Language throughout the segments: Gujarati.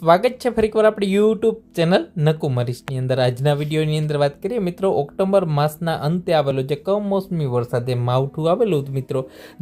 સ્વાગત છે ફરીકવાર આપણી યુટ્યુબ ચેનલ નકુમરીશની અંદર. આજના વિડીયોની અંદર વાત કરીએ મિત્રો, ઓક્ટોબર માસના અંતે આવેલો જે કમોસમી વરસાદે માવઠું આવેલું મિત્રો,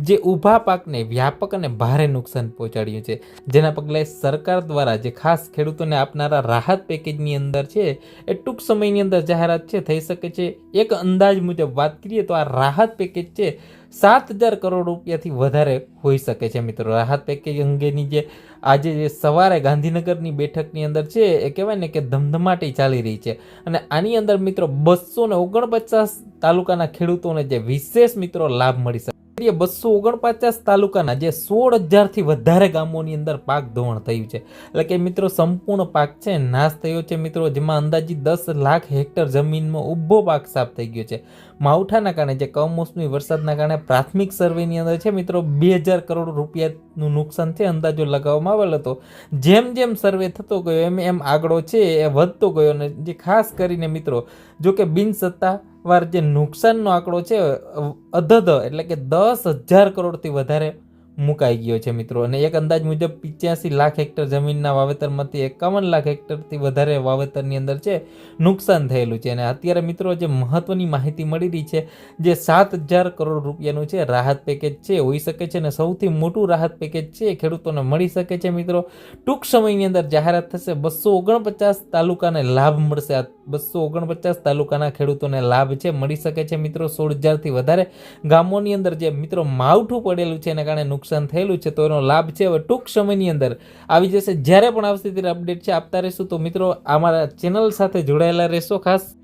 જે ઊભા પાકને વ્યાપક અને ભારે નુકસાન પહોંચાડ્યું છે. જેના પગલે સરકાર દ્વારા જે ખાસ ખેડૂતોને આપનારા રાહત પેકેજની અંદર છે, એ ટૂંક સમયની અંદર જાહેરાત છે, થઈ શકે છે. એક અંદાજ મુજબ વાત કરીએ તો આ રાહત પેકેજ છે સાત હજાર કરોડ રૂપિયાથી વધારે હોઈ શકે છે મિત્રો. રાહત પેકેજ અંગેની જે આજે જે સવારે ગાંધીનગરની બેઠકની અંદર છે, એ કહેવાય ને કે ધમધમાટી ચાલી રહી છે. અને આની અંદર મિત્રો બસો ને ઓગણપચાસ તાલુકાના ખેડૂતોને જે વિશેષ મિત્રો લાભ મળી શકે બસો ઓગણપચાસ તાલુકાના જે સોળ હજારથી વધારે ગામોની અંદર પાક ધોવાણ થયું છે. એટલે કે મિત્રો, સંપૂર્ણ પાક છે, નાશ થયો છે મિત્રો. જેમાં અંદાજિત દસ લાખ હેક્ટર જમીનમાં ઊભો પાક સાફ થઈ ગયો છે. માવઠાના કારણે, જે કમોસમી વરસાદના કારણે પ્રાથમિક સર્વેની અંદર છે મિત્રો, બે હજાર કરોડ રૂપિયાનું નુકસાન છે, અંદાજો લગાવવામાં આવેલ હતો. જેમ જેમ સર્વે થતો ગયો, એમ એમ આગળો છે, એ વધતો ગયો અને જે ખાસ કરીને મિત્રો, જો કે બિનસત્તાવાર જે નુકસાનનો આંકડો છે અધધ, એટલે કે દસ હજાર કરોડથી વધારે મુકાઈ ગયો છે મિત્રો. અને એક અંદાજ મુજબ પિચ્યાસી લાખ હેક્ટર જમીનના વાવેતરમાંથી એકાવન લાખ હેક્ટરથી વધારે વાવેતરની અંદર છે, નુકસાન થયેલું છે. અને અત્યારે મિત્રો જે મહત્વની માહિતી મળી રહી છે, જે સાત હજાર કરોડ રૂપિયાનું છે રાહત પેકેજ છે હોઈ શકે છે અને સૌથી મોટું રાહત પેકેજ છે ખેડૂતોને મળી શકે છે મિત્રો. ટૂંક સમયની અંદર જાહેરાત થશે, બસો ઓગણપચાસ તાલુકાને લાભ મળશે. બસો ઓગણપચાસ તાલુકાના ખેડૂતોને લાભ છે, મળી શકે છે મિત્રો. સોળ હજારથી વધારે ગામોની અંદર જે મિત્રો માવઠું પડેલું છે, એના કારણે નુકસાન થયેલું છે, તો એનો લાભ છે. હવે ટૂંક સમયની અંદર આવી જશે. જ્યારે પણ આવશે ત્યારે અપડેટ છે, આપતા રહેશું. તો મિત્રો, અમારા ચેનલ સાથે જોડાયેલા રહેશો ખાસ.